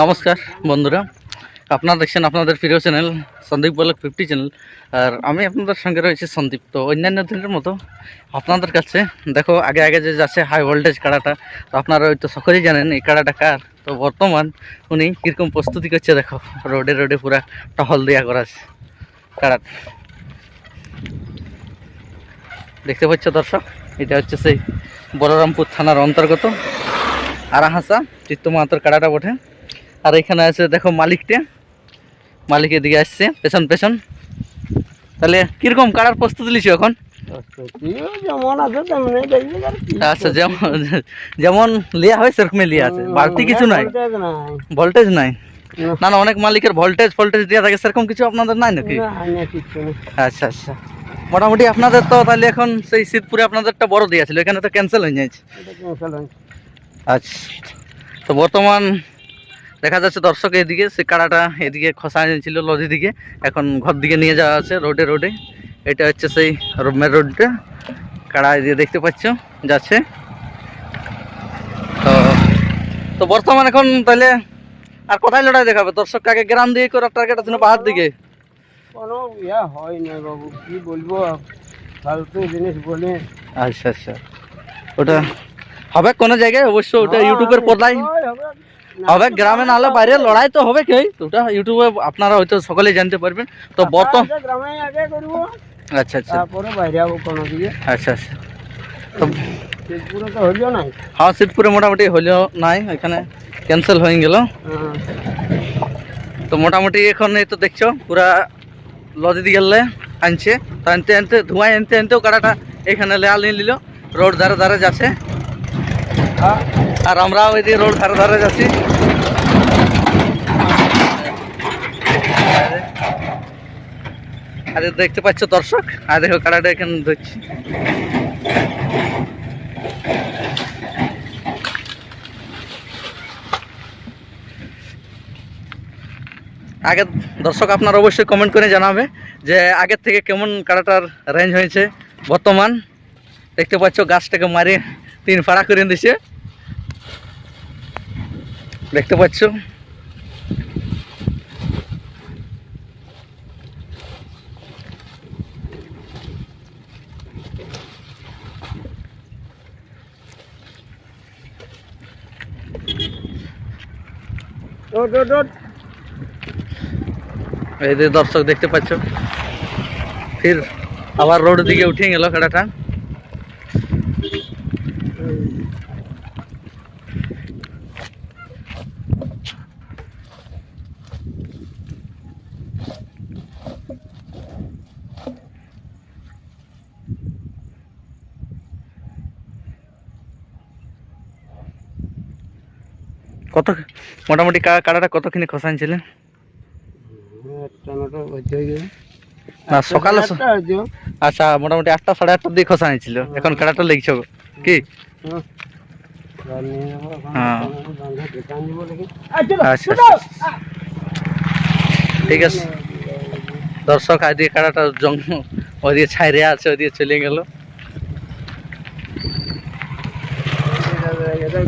নমস্কার বন্ধুরা। আপনারা দেখছেন আপনাদের প্রিয় চ্যানেল, সন্দীপ বলক ফিফটি চ্যানেল আর আমি আপনাদের সঙ্গে রয়েছি সন্দীপ। তো অন্যান্য দিনের মতো আপনাদের কাছে, দেখো, আগে আগে যে যাচ্ছে হাই ভোল্টেজ কাড়াটা, তো আপনারা হয়তো সকলেই জানেন এই কাড়াটা কার। তো বর্তমান উনি কীরকম প্রস্তুতি করছে, দেখো, রোডে রোডে পুরা টহল দেওয়া করা আছে কাড়াটা। দেখতে পাচ্ছ দর্শক, এটা হচ্ছে সেই বলরামপুর থানার অন্তর্গত আরাহাসা চিত্ত মাহাতর কাড়াটা বটে। আর এখানে আছে দেখো মালিকটা। মালিক এদিকে আসছে পেছন পেছন। তাহলে কীরকম কাড়ার প্রস্তুতি লিছো এখন? আচ্ছা যেমন যেমন লিয়া হয় সেরকমই লিয়া আছে। বাড়তি কিছু নাই? ভোল্টেজ নাই। না। না অনেক মালিকের ভোল্টেজ ভোল্টেজ দেওয়া থাকে সেরকম কিছু আপনাদের নাই নাকি। আচ্ছা আচ্ছা। মোটামুটি আপনাদের তো তাহলে এখন সেই শীতপুরে আপনাদেরটা বড় দিয়েছিল এখানে তো ক্যান্সেল হয়ে যাচ্ছে। আচ্ছা। তো বর্তমান দেখা যাচ্ছে দর্শক এদিকে সে কাড়াটা এদিকে খসা ছিল লজি দিকে। এখন ঘর দিকে নিয়ে যাওয়া আছে রোডে রোডে। এটা হচ্ছে সেই মেন রোডটা। কাড়া এদিকে দেখতে পাচ্ছ যাচ্ছে। তো তো বর্তমান এখন তাহলে আর কোথায় লড়াই দেখাবে? দর্শক আগে গ্রাম দিয়ে করে টার্গেট আছে না পাহাড় দিকে? কোনো ইয়া হয় না বাবু কি বলব? ফালতু জিনিস বলে। আচ্ছা আচ্ছা। ওটা হবে কোনো জায়গায়? অবশ্য ওটা ইউটিউবের পর্দায় হয়, হবে। গ্রামে নাহলে বাইরে লড়াই তো হবে কি ওটা ইউটিউবে আপনারা হয়তো সকলেই জানতে পারবেন। তো বর্তমান গ্রামে আগে করব আচ্ছা আচ্ছা। তারপরে বাইরে যাব কোনো দিকে। আচ্ছা আচ্ছা। তো পুরো তো হইল নাই। হ্যাঁ সিটপুরে মোটামুটি হলেও নাই এখানে ক্যান্সেল হয়ে গেল। হ্যাঁ। তো মোটামুটি এখন এই তো দেখছ পুরা লদি গেলে আনছে। তো আনতে আনতে ধোঁয়ায় আনতে আনতেও কাটাটা এখানে লেয়াল নিয়ে নিল। রোড ধারে ধারে যাচ্ছে। হ্যাঁ, আর আমরাও এদিকে রোড ধারে ধারে যাচ্ছি। আরে দেখতে পাচ্ছ দর্শক? আর দেখো কাড়াটা এখানে ধরছি। আগে দর্শক আপনার অবশ্যই কমেন্ট করে জানাবে যে আগের থেকে কেমন কাড়াটার রেঞ্জ হয়েছে। বর্তমান দেখতে পাচ্ছ গাছটাকে মারি তিন ফাড়া করে দিছে দেখতে পাচ্ছ। এই যে দর্শক দেখতে পাচ্ছ ফির আবার রোড দিকে উঠে গেল কাড়াটা কত মোটামুটি কাড়াটা বাজে হয়ে গেছে। না সকালে আচ্ছা মোটামুটি আটটা সাড়ে আটটার দিকে খসা হয়েছিল এখন কাড়াটা লেগছ। কি? ঠিক আছে। দর্শক আদিকে কাড়াটা জং ওদিকে ছাইরে আছে ওদিকে চলে গেল। এটা-